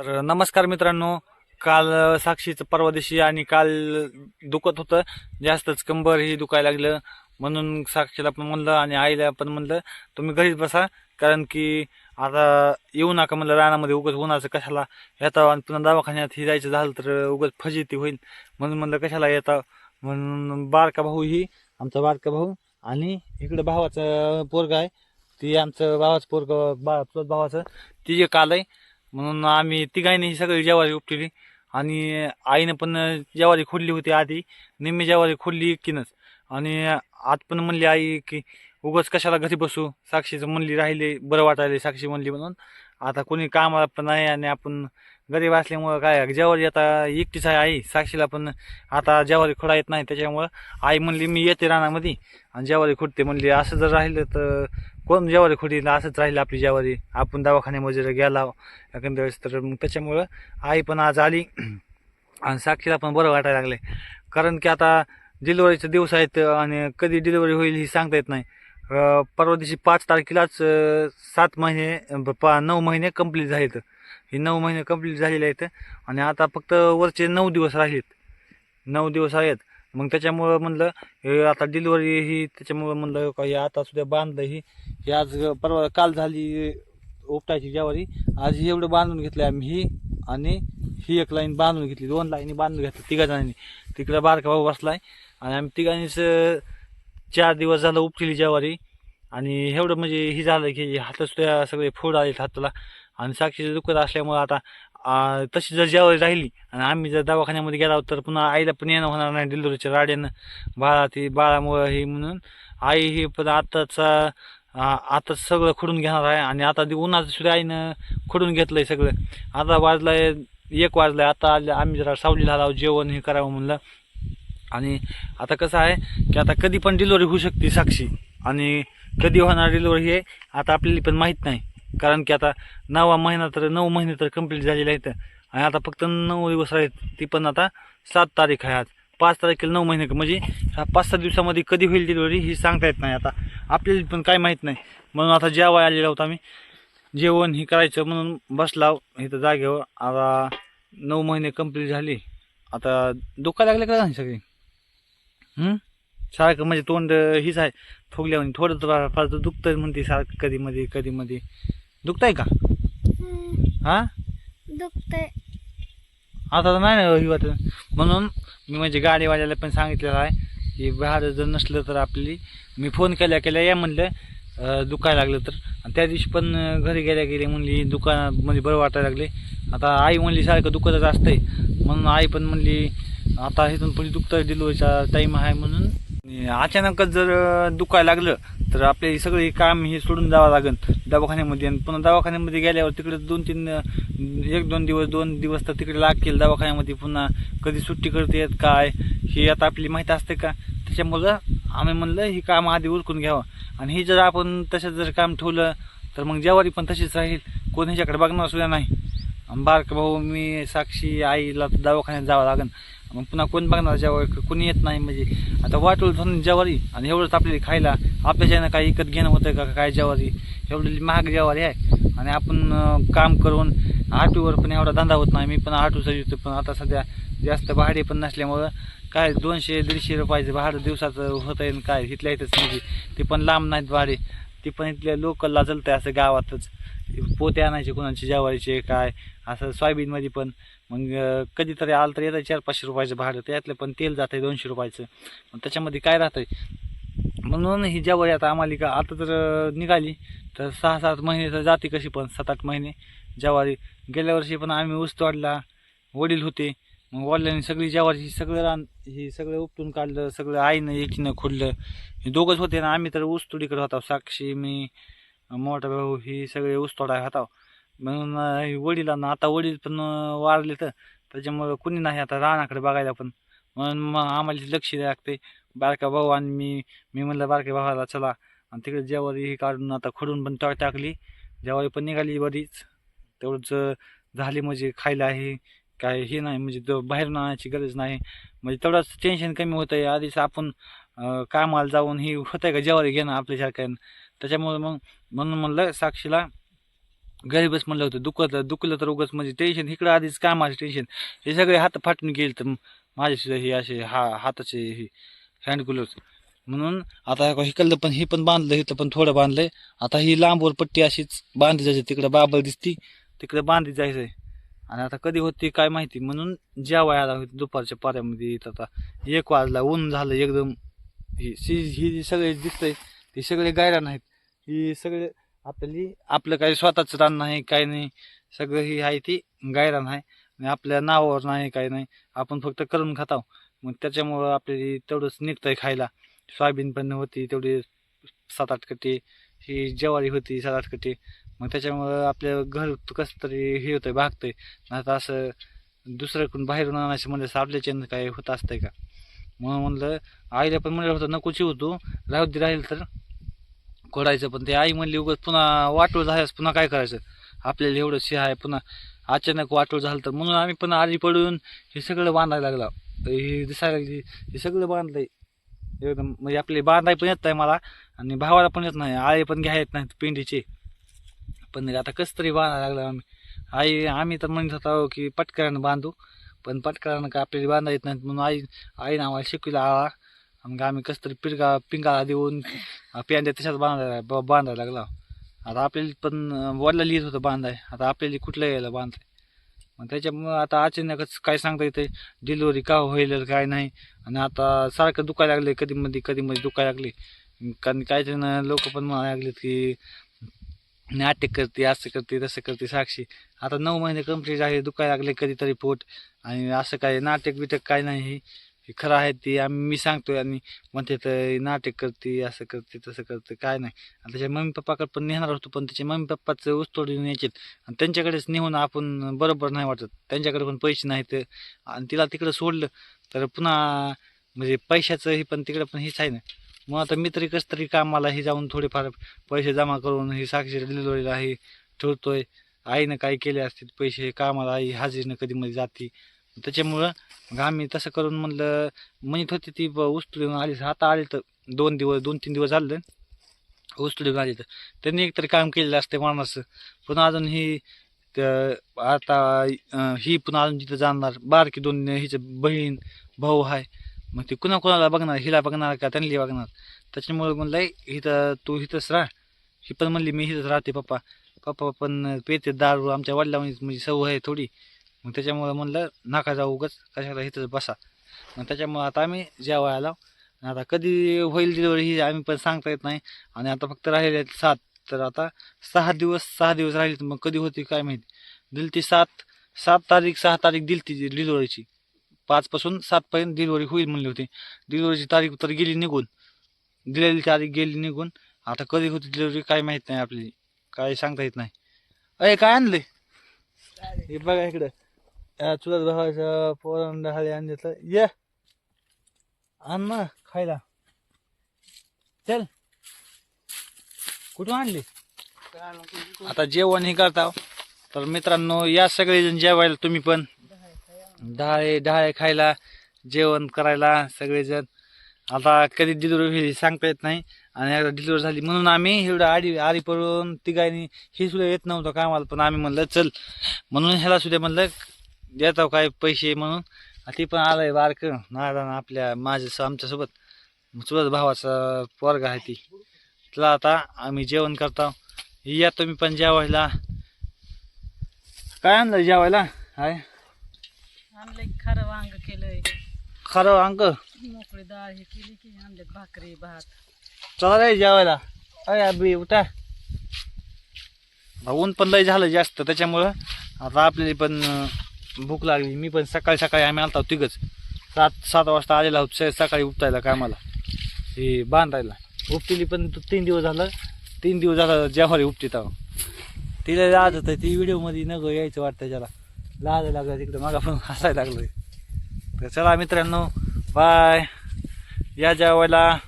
तर नमस्कार मित्रांनो काल साक्षीचं परवा दिवशी आणि काल दुखत होतं. जास्तच कंबर ही दुखायला लागलं. म्हणून साक्षीला पण म्हणलं आणि आईला पण म्हणलं तुम्ही घरीच बसा. कारण की आता येऊ नका म्हणलं रानामध्ये उगत उन्हाचं कशाला? येता आणि पुन्हा दवाखान्यात ही जायचं झालं तर उगत फजिती होईल. म्हणून म्हणलं कशाला येता म्हणून बारका भाऊ ही आमचा बारका भाऊ आणि इकडं भावाचं पोरगा आहे. ती आमचं भावाचं पोरग बा चुलत भावाचं. ती जे काल आहे म्हणून आम्ही तिघांनी ही सगळी ज्वारी उपटली. आणि आईनं पण ज्वारी खोडली होती आधी. निम्मी ज्वारी खोडली कीनच आणि आत पण म्हणली आई की उगाच कशाला घरी बसू? साक्षीचं म्हणली राहिले बरं वाटायले साक्षी म्हणली म्हणून. आता कोणी कामाला पण नाही आणि आपण गरीब असल्यामुळं काय जेवारी आता एकटीच आहे आई साक्षीला पण आता जेवारी खोडा येत नाही त्याच्यामुळं आई म्हणली मी येते रानामध्ये. आणि जेवारी खुडते म्हणली असं जर राहिलं तर कोण जेवारी खोडील असंच राहिलं आपली जेवारी आपण दवाखान्यामध्ये जर गेला एखाद्या वेळेस तर मग त्याच्यामुळं आई पण आज आली. आणि साक्षीला पण बरं वाटायला लागले कारण की आता डिलिव्हरीचे दिवस आहेत आणि कधी डिलिव्हरी होईल ही सांगता येत नाही. परवा दिवशी पाच तारखेलाच सात महिने पा नऊ महिने कंप्लीट झालेत. हे नऊ महिने कंप्लीट झालेले आहेत आणि आता फक्त वरचे नऊ दिवस राहिलेत. नऊ दिवस आहेत. मग त्याच्यामुळं म्हणलं हे आता डिलिव्हरी ही त्याच्यामुळं म्हणलं का हे आता सुद्धा बांधलं ही. हे आज परवा काल झाली उपटायची ज्यावरी आज एवढं बांधून घेतलं आम्ही ही आणि ही एक लाईन बांधून घेतली. दोन लाईनी बांधून घेतली तिघा जणांनी तिकडं बारका भाऊ बसलाय आणि आम्ही तिघांनीच चार दिवस झालं उपटली ज्वारी. आणि एवढं म्हणजे ही झालं की हातसुद्धा सगळे फोड आले हाताला. आणि साक्षीचं दुखत असल्यामुळं आता तशी जर जेवारी राहिली आणि आम्ही जर दवाखान्यामध्ये गेला तर पुन्हा आईला पण येणं होणार नाही डिलिव्हरीच्या राड्यानं बाळा ती बाळामुळं ही म्हणून आई ही पण आताचा आता सगळं खोडून घेणार आहे. आणि आता ते उन्हाचं सुद्धा आईनं खोडून घेतलंय सगळं. आता वाजलाय एक वाजलाय. आता आम्ही जरा सावलीला आलो जेवण हे करावं म्हणलं. आणि आता कसं आहे की आता कधी पण डिलिव्हरी होऊ शकते साक्षी. आणि कधी होणार डिलिव्हरी हे आता आपल्याला पण माहीत नाही. कारण की आता नवा महिना तर नऊ महिने तर कंप्लीट झालेले आहेत. आणि आता फक्त नऊ दिवस आहेत ती पण आता सात तारीख आहे आज. पाच तारखेला नऊ महिने म्हणजे ह्या पाच सात दिवसामध्ये कधी होईल डिलिव्हरी ही सांगता येत नाही. आता आपल्याला पण काय माहीत नाही. म्हणून आता जेवाय आलेला होता आम्ही. जेवण हे करायचं म्हणून बसला इथं जागेवर. आता नऊ महिने कंप्लीट झाली. आता दुःख लागले का नाही सगळी? सारखं म्हणजे तोंड हीच आहे. म्हणजे थोडं तर फार तर दुखतंय म्हणते सारखं कधी मध्ये कधी मध्ये. दुखतंय का? हा. दुखतंय. आता तर नाही ना ही वाटत. म्हणून मी म्हणजे गाडीवाल्याला पण सांगितलेलं आहे की भाडं जर नसलं तर आपली मी फोन केल्या केल्या या म्हणलं दुखायला लागलं तर. आणि त्या दिवशी पण घरी गेल्या गेले म्हणली दुकानात म्हणजे बरं वाटायला लागले. आता आई म्हणली सारखं दुखतच असतंय. म्हणून आई पण म्हणली आता इथून पुढे दुखतं डिलिव्हरीचा टाईम आहे म्हणून. अचानकच जर दुखाय दुखायला लागलं तर आपले सगळे काम हे सोडून जावं लागेल. दवाखान्यामध्ये आणि पुन्हा दवाखान्यामध्ये गेल्यावर तिकडे दोन तीन एक दोन दिवस दोन दिवस तर तिकडे लागतील दवाखान्यामध्ये. पुन्हा कधी सुट्टी करते काय हे आता आपली माहिती असते का? त्याच्यामुळं आम्ही म्हणलं ही काम आधी उरकून घ्यावं. आणि हे जर आपण तसं जर काम ठेवलं तर मग जेवारी पण तशीच राहील. कोण ह्याच्याकडे बघणार सुद्धा नाही. बारक बारका भाऊ मी साक्षी आईला तर दवाखान्यात जावं लागेल. मग पुन्हा कोण बघणार जेव्हा कोणी येत नाही म्हणजे आता वाटून थोडी ज्वारी आणि एवढंच आपल्याला खायला आपल्याच्यानं काही विकत घेणं होतं का काय ज्वारी? एवढी महाग ज्वारी आहे. आणि आपण काम करून आटूवर पण एवढा धंदा होत नाही. मी पण आटूचा येतो पण आता सध्या जास्त भाडे पण नसल्यामुळं काय दोनशे दीडशे रुपयाचं भाडं दिवसाचं होतं आहे काय? इथल्या इथंच म्हणजे ते पण लांब नाहीत भाडे. ते पण इथल्या लोकलला चलतंय असं गावातच. पोते आणायचे कोणाचे ज्वारीचे काय असं सोयाबीनमध्ये पण. मग कधीतरी आलं तर येतं चार पाचशे रुपयाचं भाडं. त्यातलं पण तेल जातं आहे दोनशे रुपयाचं. मग त्याच्यामध्ये काय राहतंय? म्हणून ही ज्वारी आता आम्हाला का आता जर निघाली. तर सहा सात महिने तर जाते कशी पण सात आठ महिने. ज्वारी गेल्या वर्षी पण आम्ही ऊस तोडला. वडील होते. मग वडिलांनी सगळी ज्वारी सगळं रान हे सगळं उपटून काढलं सगळं आईनं एकीनं खोडलं हे दोघंच होते ना आम्ही तर ऊसतोडीकडे होता साक्षी मी मोठा भाऊ ही सगळे ऊस होता. म्हणून वडिलांना आता वडील पण वारले तर त्याच्यामुळं कुणी नाही आता रानाकडे बघायला पण. म्हणून मग आम्हाला लक्ष लागते. बारका भाऊ आणि मी मी म्हणलं बारक्या भावाला चला. आणि तिकडे जेवारी ही काढून आता खोडून पण टाक टाकली. जेवारी पण निघाली बरीच. तेवढंच झाली म्हणजे खायला आहे. काय हे नाही म्हणजे तो बाहेरून आणायची गरज नाही. म्हणजे तेवढंच टेन्शन कमी होतं आहे आधीच आपण कामाला जाऊन ही होतं आहे का जेवारी घेणं आपल्यासारख्यानं त्याच्यामुळे मग म्हणून म्हणलं साक्षीला गरीबच म्हणलं होतं दुखत दुखलं तर उगाच म्हणजे टेन्शन इकडं आधीच कामाचं टेन्शन हे सगळे हात फाटून गेले तर माझ्यासुद्धा हे असे हा हाताचे हे हँड म्हणून आता हिकडलं पण हे पण बांधलं इथं पण थोडं बांधलंय. आता ही लांबवर पट्टी अशीच बांधली जायची. तिकडं बाबल दिसती तिकडे बांधली जायचंय. आणि आता कधी होती काय माहिती म्हणून जेवाय आला दुपारच्या पाऱ्यामध्ये येत आता एक वाजला ऊन झालं एकदम. ही सी ही जी सगळे दिसतंय ती सगळे गायरा नाहीत ही सगळे आपली आपलं काही स्वतःच रान नाही काही नाही. सगळं ही आहे ती गायरान आहे. आणि आपल्या नावावर नाही काही नाही. आपण फक्त करून खाताव. मग त्याच्यामुळं आपल्याला तेवढंच निघतंय खायला. सोयाबीन पण होती तेवढी सात आठ कटी ही ज्वारी होती सात आठ कटी मग त्याच्यामुळं आपलं घर कसं तरी हे होतंय भागतंय. नाही तर असं दुसऱ्याकडून बाहेरून आणायचं म्हणजे चेंज काय होत असतंय का? म्हणून म्हणलं आईला पण म्हणलं होतं नको चिव राहू दे राहील तर. खोडायचं पण ते आई म्हणली उगाच पुन्हा वाटोळ झाल्यास पुन्हा काय करायचं? आपल्याला एवढं शे आहे पुन्हा अचानक वाटोळ झालं तर. म्हणून आम्ही पण आधी पडून हे सगळं बांधायला लागला. हे दिसायला लागली हे सगळं बांधलंय. एकदम म्हणजे आपले बांधाय पण येत नाही मला आणि भावाला पण येत नाही. आळे पण घ्या येत नाहीत पेंडीचे. पण आता कसं तरी बांधायला लागलं आम्ही. आई आम्ही तर म्हणत होतो की पटकरानं बांधू पण पटकरानं का आपल्याला बांधा येत नाहीत म्हणून आई आईनं आम्हाला शिकविला आळा मग आम्ही कसं तरी पिरगा पिंगाळा देऊन पेंड्या तशाच बांधायला बांधायला लागला आता आपल्याला पण वडला लिहित होतं बांधाय आता आपल्याला कुठलं यायला बांधाय? मग त्याच्यामुळं आता अचानकच काय सांगता येते डिलिव्हरी का होईल काय नाही? आणि आता सारखं दुखायला लागले कधी मध्ये कधी मध्ये दुखायला लागले कारण काही जण लोक पण म्हणायला लागलेत की नाटक करते असं करते तसं करते साक्षी. आता नऊ महिने कंप्लीट झाले दुखायला लागले कधीतरी पोट. आणि असं काय नाटक बिटक काय नाही. हे हे खरं आहे ते आम्ही मी सांगतोय आणि म्हणते तर नाटक करते असं करते तसं करते काय नाही. आणि त्याच्या मम्मी पप्पाकडे पण नेणार होतो पण त्याचे मम्मी पप्पाचं ऊसतोडी न्यायचे आणि त्यांच्याकडेच नेऊन आपण बरोबर नाही वाटत. त्यांच्याकडे पण पैसे नाहीत. आणि तिला तिकडं सोडलं तर पुन्हा म्हणजे पैशाचं हे पण तिकडं पण हेच आहे ना. मग आता मित्र तरी कसं तरी कामाला हे जाऊन थोडेफार पैसे जमा करून ही साक्षी डिलिव्हरीला हे ठेवतोय. आईनं काय केले असतील पैसे कामाला आई हाजरीनं कधी मध्ये जाते. त्याच्यामुळं मग आम्ही तसं करून म्हणलं म्हणत होती ती उचलून आली. आता आली तर दोन दिवस दोन तीन दिवस झाले. उचलून आली तर. त्यांनी एकतरी काम केलेलं असते माणसं. पुन्हा अजून ही आता ही पुन्हा अजून तिथं जाणार बारकी दोन हिचं बहीण भाऊ आहे मग ते कुणा कुणाला बघणार हिला बघणार का त्यांनी बघणार? त्याच्यामुळे म्हणलंय हिथं तू हिथंच राह. ही पण म्हणली मी हिथंच राहते पप्पा. पप्पा पण पेते दारू आमच्या वडिला म्हणजे सवय आहे थोडी. मग त्याच्यामुळे म्हणलं नाका जाऊ उगाच कशाला इथंच बसा. मग त्याच्यामुळे आता आम्ही जेवायला आलो. आता कधी होईल डिलिव्हरी ही आम्ही पण सांगता येत नाही. आणि आता फक्त राहिले आहेत सात. तर आता सहा दिवस सहा दिवस राहिले मग कधी होती काय माहिती? दिल ती सात सात तारीख सहा तारीख दिलती डिलिव्हरीची पाचपासून सातपर्यंत डिलिव्हरी होईल म्हणली होती. डिलिव्हरीची तारीख तर गेली निघून. दिलेली तारीख गेली निघून. आता कधी होती डिलिव्हरी काय माहीत नाही आपली. काय सांगता येत नाही. अरे काय आणले हे बघा इकडं. या चुलत भावाचं पोरण आणले तर ये. आण ना खायला. चल. कुठून आणली? आता जेवण हे करता. तर मित्रांनो या सगळेजण जेवायला तुम्ही पण. डाळे डाळे खायला जेवण करायला सगळेजण. आता कधी डिलिव्हरी होईल सांगता येत नाही आणि एकदा डिलिव्हरी झाली म्हणून आम्ही एवढं आडी आडी पडून तिघांनी हे सुद्धा येत नव्हतं कामाला पण आम्ही म्हणलं चल. म्हणून ह्याला सुद्धा म्हणलं देतो काय पैसे म्हणून. ती पण आलंय बारक नारायण आपल्या माझ्या आमच्यासोबत. चुलत भावाचा पोरगा आहे ती. तिला आता आम्ही जेवण करतो या तुम्ही पण जेवायला. काय आणलं जेवायला? हाय. आणलंय खरं वांग केलंय. खरं अंक मोकळी डाळ हे केली की आणले भाकरी भात. चला रे जेवायला. अय अबी उठा. ऊन पण लय झालं जास्त त्याच्यामुळं. आता आपल्याला पण भूक लागली. मी पण सकाळी सकाळी आम्ही आलतो तिघच. सात सात वाजता आलेला आहोत स- सकाळी उपटायला कामाला. हे बांधायला. उपटीली पण तू तीन दिवस झालं. तीन दिवस झालं जेवारी उपटीत आहो. तिला लाज होतं ती व्हिडिओमध्ये न गं यायचं वाटतं त्याला. लाज लागलं तिकडे मला पण हसायला लागलोय. तर चला मित्रांनो बाय या जेवायला.